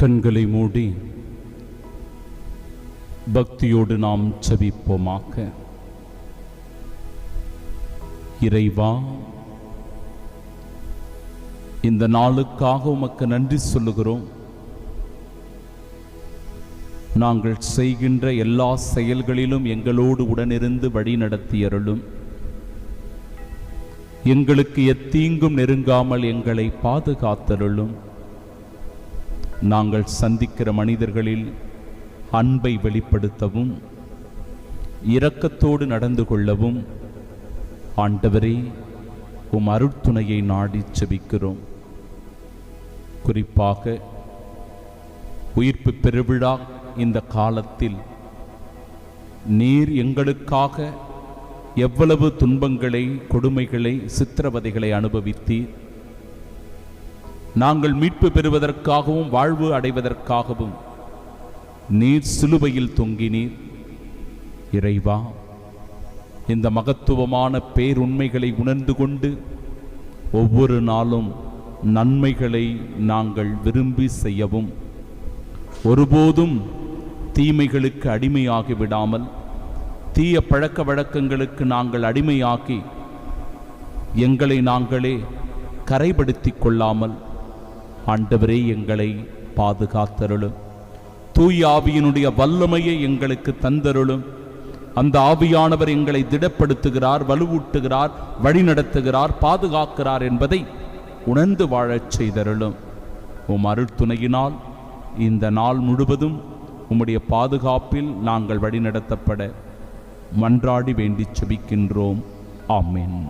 கண்களை மூடி பக்தியோடு நாம் செபிப்போமாக. இறைவா இந்த நாளுக்காக உமக்கு நன்றி சொல்லுகிறோம். நாங்கள் செய்கின்ற எல்லா செயல்களிலும் எங்களோடு உடனிருந்து வழி நடத்தியருளும். எங்களுக்கு எத்தீங்கும் நெருங்காமல் எங்களை பாதுகாத்தருளும். நாங்கள் சந்திக்கிற மனிதர்களில் அன்பை வெளிப்படுத்தவும் இரக்கத்தோடு நடந்து கொள்ளவும் ஆண்டவரே உம் அருட்துணையை நாடி செபிக்கிறோம். குறிப்பாக உயிர்ப்பு பெருவிழா இந்த காலத்தில் நீர் எங்களுக்காக எவ்வளவு துன்பங்களை கொடுமைகளை சித்திரவதைகளை அனுபவித்தீர். நாங்கள் மீட்பு பெறுவதற்காகவும் வாழ்வு அடைவதற்காகவும். நீர் சிலுவையில் தொங்கினீர். இறைவா இந்த மகத்துவமான பேருண்மைகளை உணர்ந்து கொண்டு ஒவ்வொரு நாளும் நன்மைகளை நாங்கள் விரும்பி செய்யவும் ஒருபோதும் தீமைகளுக்கு அடிமையாகி விடாமல் தீய பழக்க வழக்கங்களுக்கு நாங்கள் அடிமையாக்கி எங்களை நாங்களே கரைப்படுத்திக் கொள்ளாமல் ஆண்டவரே எங்களை பாதுகாத்தருளும். தூய் ஆவியினுடைய வல்லமையை எங்களுக்கு தந்தருளும். அந்த ஆவியானவர் எங்களை திடப்படுத்துகிறார் வலுவூட்டுகிறார் வழிநடத்துகிறார் பாதுகாக்கிறார் என்பதை உணர்ந்து வாழச் செய்தருளும். உம் அருட்துணையினால் இந்த நாள் முழுவதும் உம்முடைய பாதுகாப்பில் நாங்கள் வழிநடத்தப்பட மன்றாடி வேண்டிச் செபிக்கின்றோம். ஆமென்.